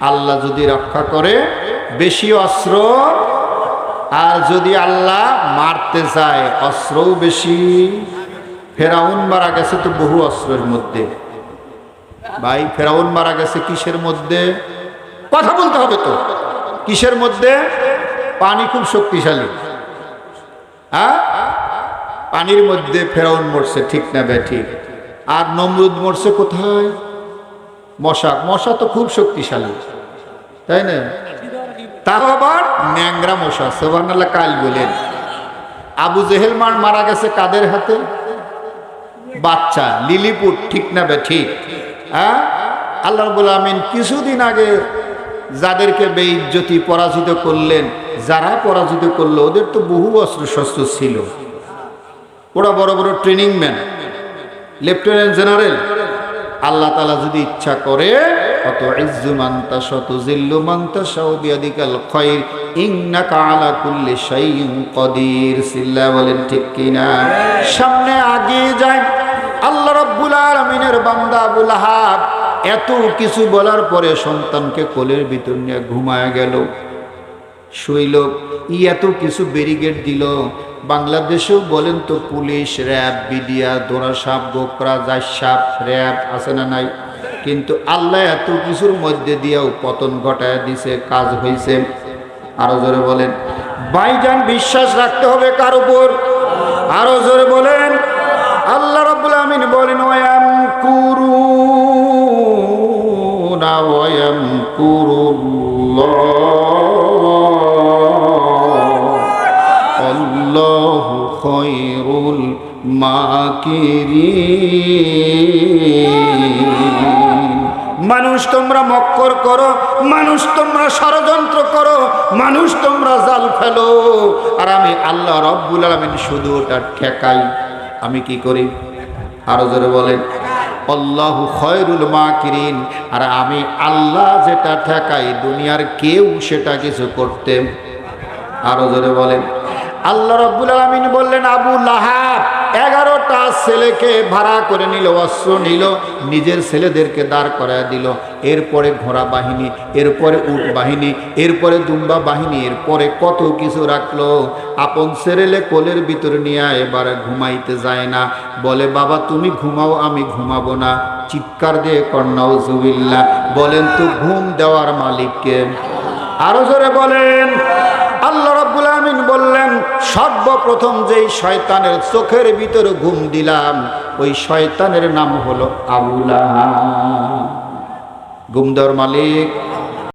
আল্লাহ যদি রক্ষা করে বেশি অস্ত্র। আর যদি আল্লাহ মারতে চায়, অস্ত্রও বেশি। ফেরাউন মারা গেছে তো বহু অস্ত্রের মধ্যে। ভাই, ফেরাউন মারা গেছে কিসের মধ্যে? কথা বলতে হবে তো। কিসের মধ্যে? পানি খুব শক্তিশালী। হ্যাঁ? পানির মধ্যে ফেরাউন মরছে, ঠিক না বে ঠিক। আর নমরুদ মরছে কোথায়? মশা মশা তো খুব শক্তিশালী, তাই না? তাও আবার ন্যাংরা মশা সোভানাল্লাহ কাল বলেন। আবু জেহেল মার মারা গেছে কাদের হাতে? বাচ্চা লিলিপুট ঠিক না বে, ঠিক? হ্যাঁ? আল্লাহ রবুল আমিন কিছুদিন আগে যাদেরকে বেইজ্জতি পরাজিত করলেন, যারা পরাজিত করল, ওদের তো বহু অস্ত্র শস্ত্র ছিল। ওরা বড় বড় ট্রেনিং ম্যান, লেফটেন্যান্ট জেনারেল আল্লাহ তালা যদি ইচ্ছা করে অত ইজ্জু মান্তা শত জিল্লু মান্তা খৈর, ইন্নাকা আলা কুল্লি শাইইন কদির। সিল্লা বলেন ঠিক কিনা? সামনে আগিয়ে যায় আল্লাহ রাব্বুল আলামিনের বান্দা আবুল এত কিছু বলার পরে সন্তানকে কোলের ভিতর নিয়ে ঘুমায় গেল। শৈল ই এত কিছু ব্যারিগেড দিল। বাংলাদেশেও বলেন তো পুলিশ, র্যাব, বিডিয়া দোরা সাপ গোকরা জাস সাপ র্যাব আছে না নাই? কিন্তু আল্লাহ এত কিছুর মধ্যে দিয়েও পতন ঘটায় দিছে, কাজ হয়েছে আরও জোরে বলেন বাইজান বিশ্বাস রাখতে হবে কার উপর? আরও জোরে বলেন, আল্লাহ রাব্বুল আমিন বলেন ওয়াম কুরু মাকিরিন মানুষ তোমরা মক্কর করো, মানুষ তোমরা ষড়যন্ত্র করো, মানুষ তোমরা জাল ফেলো। আর আমি আল্লাহ রব্বুল আলমিন শুধু ওটা ঠেকাই। আমি কি করি? আরও জোরে বলেন। আল্লাহু খয়রুল মাকিরিন। আর আমি আল্লাহ যেটা ঠেকাই, দুনিয়ার কেউ সেটা কিছু করতে আরও জোরে বলেন। আল্লাহ রব্বুল আলমিন বললেন, আবু লাহাব এগারোটা ছেলেকে ভাড়া করে নিল, অস্ত্র নিল, নিজের ছেলেদেরকে দাঁড় করায় দিল। এরপরে ঘোড়া বাহিনী, এরপরে উট বাহিনী, এরপরে দুম্বা বাহিনী, এরপরে কত কিছু রাখল। আপন ছেড়েলে কোলের ভিতরে নিয়ে এবার ঘুমাইতে যায় না। বলে, বাবা, তুমি ঘুমাও, আমি ঘুমাবো না। চিৎকার দিয়ে কন্যাও জুবিল্লা বলেন, তো ঘুম দেওয়ার মালিককে। আরও জোরে বলেন, আল্লাহ রাব্বুল আমিন সর্বপ্রথম যেই শয়তানের চোখের ভিতরে ঘুম দিলাম, ওই শয়তানের নাম হলো আবুলা ঘুম দেওয়ার মালিক